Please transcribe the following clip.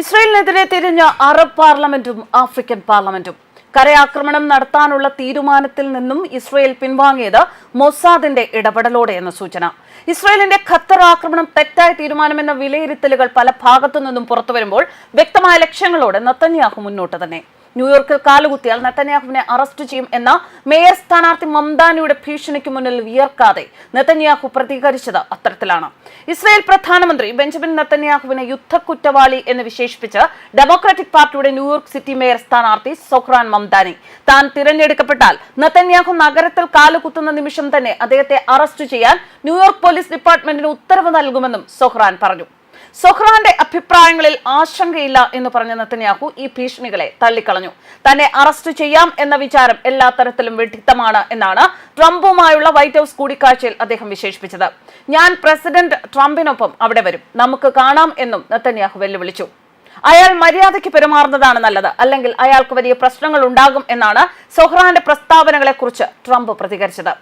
ഇസ്രയേലിനെതിരെ തിരിഞ്ഞ Arab പാർലമെന്റും African പാർലമെന്റും. കരയാക്രമണം നടത്താനുള്ള തീരുമാനത്തിൽ നിന്നും ഇസ്രയേൽ പിൻവാങ്ങിയത് മൊസാദിന്റെ ഇടപെടലോടെ എന്ന സൂചന. ഇസ്രയേലിന്റെ ഖത്തർ ആക്രമണം തെറ്റായ തീരുമാനമെന്ന വിലയിരുത്തലുകൾ പല ഭാഗത്തു നിന്നും പുറത്തുവരുമ്പോൾ വ്യക്തമായ ലക്ഷ്യങ്ങളോടെ നത്തന്യാഹു മുന്നോട്ട് തന്നെ. ന്യൂയോർക്കിൽ കാലുകുത്തിയാൽ നെത്തന്യാഹുവിനെ അറസ്റ്റ് ചെയ്യും എന്ന മേയർ സ്ഥാനാർത്ഥി മംദാനിയുടെ ഭീഷണിക്ക് മുന്നിൽ വിയർക്കാതെ നെത്തന്യാഹു പ്രതികരിച്ചത് അത്തരത്തിലാണ്. ഇസ്രായേൽ പ്രധാനമന്ത്രി ബെഞ്ചമിൻ നെത്തന്യാഹുവിനെ യുദ്ധക്കുറ്റവാളി എന്ന് വിശേഷിപ്പിച്ച് ഡെമോക്രാറ്റിക് പാർട്ടിയുടെ ന്യൂയോർക്ക് സിറ്റി മേയർ സ്ഥാനാർത്ഥി സൊഹ്റാൻ മംദാനി. താൻ തിരഞ്ഞെടുക്കപ്പെട്ടാൽ നെത്തന്യാഹു നഗരത്തിൽ കാലുകുത്തുന്ന നിമിഷം തന്നെ അദ്ദേഹത്തെ അറസ്റ്റ് ചെയ്യാൻ ന്യൂയോർക്ക് പോലീസ് ഡിപ്പാർട്ട്മെന്റിന് ഉത്തരവ് നൽകുമെന്നും സൊഹ്റാൻ പറഞ്ഞു. സൊഹ്റാന്റെ അഭിപ്രായങ്ങളിൽ ആശങ്കയില്ല എന്ന് പറഞ്ഞ നെത്തന്യാഹു ഈ ഭീഷണികളെ തള്ളിക്കളഞ്ഞു. തന്നെ അറസ്റ്റ് ചെയ്യാം എന്ന വിചാരം എല്ലാ തരത്തിലും വെട്ടിത്തമാണ് എന്നാണ് ട്രംപുമായുള്ള വൈറ്റ് ഹൌസ് കൂടിക്കാഴ്ചയിൽ അദ്ദേഹം വിശേഷിപ്പിച്ചത്. ഞാൻ പ്രസിഡന്റ് ട്രംപിനൊപ്പം അവിടെ വരും. നമുക്ക് കാണാം എന്നും നെത്തന്യാഹു വെല്ലുവിളിച്ചു. അയാൾ മര്യാദയ്ക്ക് പെരുമാറുന്നതാണ് നല്ലത്. അല്ലെങ്കിൽ അയാൾക്ക് വലിയ പ്രശ്നങ്ങൾ ഉണ്ടാകും എന്നാണ് സൊഹ്റാന്റെ പ്രസ്താവനകളെ കുറിച്ച് ട്രംപ് പ്രതികരിച്ചത്.